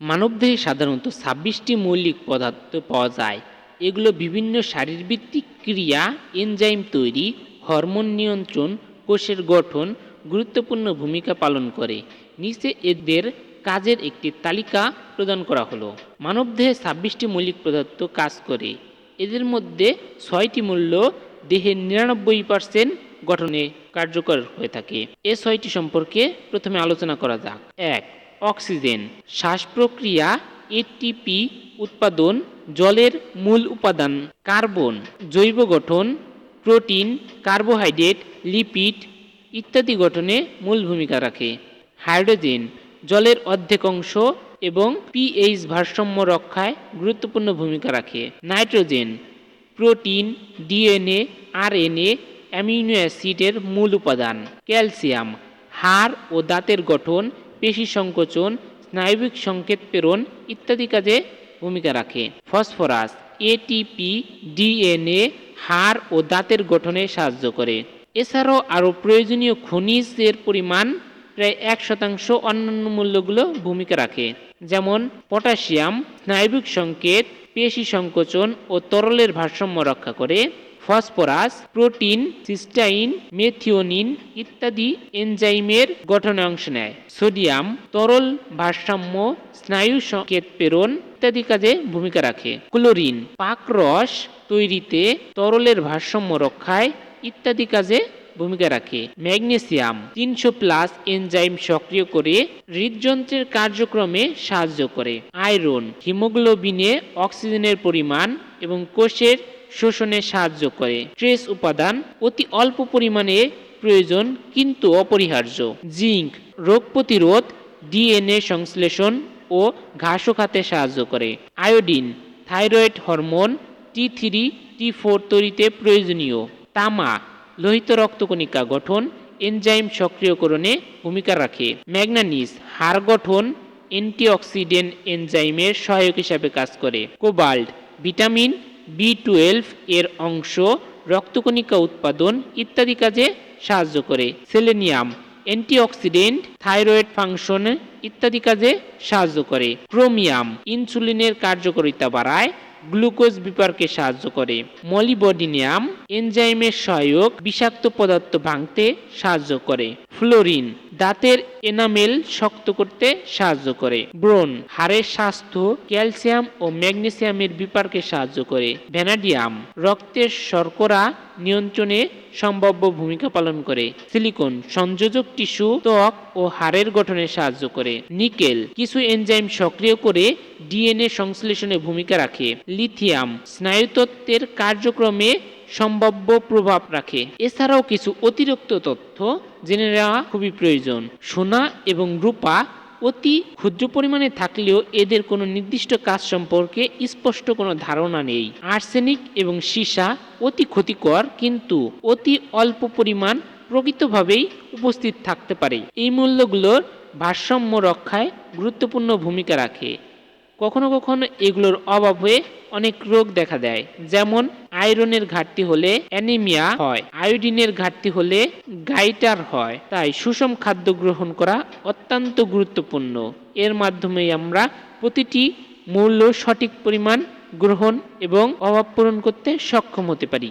মানবদেহে সাধারণত ছাব্বিশটি মৌলিক পদার্থ পাওয়া যায়। এগুলো বিভিন্ন শারীরবৃত্তিক ক্রিয়া, এনজাইম তৈরি, হরমোন নিয়ন্ত্রণ, কোষের গঠন গুরুত্বপূর্ণ ভূমিকা পালন করে। নিচে এদের কাজের একটি তালিকা প্রদান করা হলো। মানবদেহে ছাব্বিশটি মৌলিক পদার্থ কাজ করে। এদের মধ্যে ছয়টি মূল্য দেহের নিরানব্বই পার্সেন্ট গঠনে কার্যকর হয়ে থাকে। এ ছয়টি সম্পর্কে প্রথমে আলোচনা করা যাক। এক অক্সিজেন। শ্বাস প্রক্রিয়া এটিপি উৎপাদন, জলের মূল উপাদান। কার্বন, জৈব গঠন, প্রোটিন, কার্বোহাইড্রেট, লিপিড ইত্যাদি গঠনে মূল ভূমিকা রাখে। হাইড্রোজেন, জলের অর্ধেক অংশ এবং পিএইচ ভারসাম্য রক্ষায় গুরুত্বপূর্ণ ভূমিকা রাখে। Nitrogen, protein, DNA, RNA, amino অ্যাসিডের মূল উপাদান। ক্যালসিয়াম, হাড় ও দাঁতের গঠন পেশি সংকোচন, স্নায়বিক সংকেত প্রেরণ ইত্যাদি কাজে ভূমিকা রাখে। ফসফরাস এটিপি ডিএনএ হাড় ও দাঁতের গঠনে সাহায্য করে। এছাড়াও আরও প্রয়োজনীয় খনিজের পরিমাণ প্রায় এক শতাংশ অন্যান্য মূল্যগুলো ভূমিকা রাখে, যেমন পটাশিয়াম স্নায়বিক সংকেত, পেশি সংকোচন ও তরলের ভারসাম্য রক্ষা করে, ফসফরাস, প্রোটিন, সিস্টাইন, মেথিওনিন ইত্যাদি এনজাইমের গঠনে অংশ নেয়। সোডিয়াম, তরল ভারসাম্য, স্নায়ু সংকেত প্রেরণ ইত্যাদি কাজে ভূমিকা রাখে। ক্লোরিন পাকরস তৈরিতে তরলের ভারসাম্য রক্ষায় ইত্যাদি কাজে ভূমিকা রাখে। ম্যাগনেসিয়াম তিনশো প্লাস এনজাইম সক্রিয় করে হৃদযন্ত্রের কার্যক্রমে সাহায্য করে। আয়রন হিমোগ্লোবিনে অক্সিজেনের পরিমাণ এবং কোষের শোষণে সাহায্য করে। ট্রেস উপাদান অতি অল্প পরিমাণে প্রয়োজন কিন্তু অপরিহার্য। জিঙ্ক রোগ প্রতিরোধ, ডিএনএ সংশ্লেষণ ও ঘাসও খাতে সাহায্য করে। Iodine thyroid hormone T three T four তৈরিতে প্রয়োজনীয়। তামা লোহিত রক্তকণিকা গঠন, এনজাইম সক্রিয়করণে ভূমিকা রাখে। ম্যাগনানিস হাড় গঠন, অ্যান্টিঅক্সিডেন্ট এনজাইমের সহায়ক হিসাবে কাজ করে। কোবাল্ট, ভিটামিন বি টুয়েলভ এর অংশ, রক্তকণিকা উৎপাদন ইত্যাদি কাজে সাহায্য করে। সেলেনিয়াম, অ্যান্টিঅক্সিডেন্ট, থাইরয়েড ফাংশন ইত্যাদি কাজে সাহায্য করে। ক্রোমিয়াম, ইনসুলিনের কার্যকারিতা বাড়ায় গ্লুকোজ বিপারকে সাহায্য করে। মলিবডিনিয়াম এনজাইমের সহায়ক বিষাক্ত পদার্থ ভাঙতে সাহায্য করে। ফ্লোরিন দাঁতের এনামেল শক্ত করতে সাহায্য করে। ব্রোন হাড়ের স্বাস্থ্য, ক্যালসিয়াম ও ম্যাগনেসিয়ামের বিপারকে সাহায্য করে। ভ্যানাডিয়াম, রক্তের শর্করা নিয়ন্ত্রণে সম্ভাব্য ভূমিকা পালন করে। সিলিকন, সংযোজক টিস্যু, ত্বক ও হাড়ের গঠনে সাহায্য করে। নিকেল, কিছু এনজাইম সক্রিয় করে ডিএনএ সংশ্লেষণে ভূমিকা রাখে। লিথিয়াম, স্নায়ুতত্ত্বের কার্যক্রমে সম্ভাব্য প্রভাব রাখে। এছাড়াও কিছু অতিরিক্ত তথ্য জেনে নেওয়া খুবই প্রয়োজন। সোনা এবং রূপা অতি ক্ষুদ্র পরিমাণে থাকলেও এদের কোনো নির্দিষ্ট কাজ সম্পর্কে স্পষ্ট কোনো ধারণা নেই। আর্সেনিক এবং সীসা অতি ক্ষতিকর, কিন্তু অতি অল্প পরিমাণ প্রকৃতভাবেই উপস্থিত থাকতে পারে। এই মূল্যগুলোর ভারসাম্য রক্ষায় গুরুত্বপূর্ণ ভূমিকা রাখে। কখনো কখনো এগুলোর অভাব হয়ে অনেক রোগ দেখা দেয়। যেমন আয়রনের ঘাটতি হলে অ্যানিমিয়া হয়, আয়োডিনের ঘাটতি হলে গাইটার হয়। তাই সুষম খাদ্য গ্রহণ করা অত্যন্ত গুরুত্বপূর্ণ। এর মাধ্যমেই আমরা প্রতিটি মূল্য সঠিক পরিমাণ গ্রহণ এবং অভাব পূরণ করতে সক্ষম হতে পারি।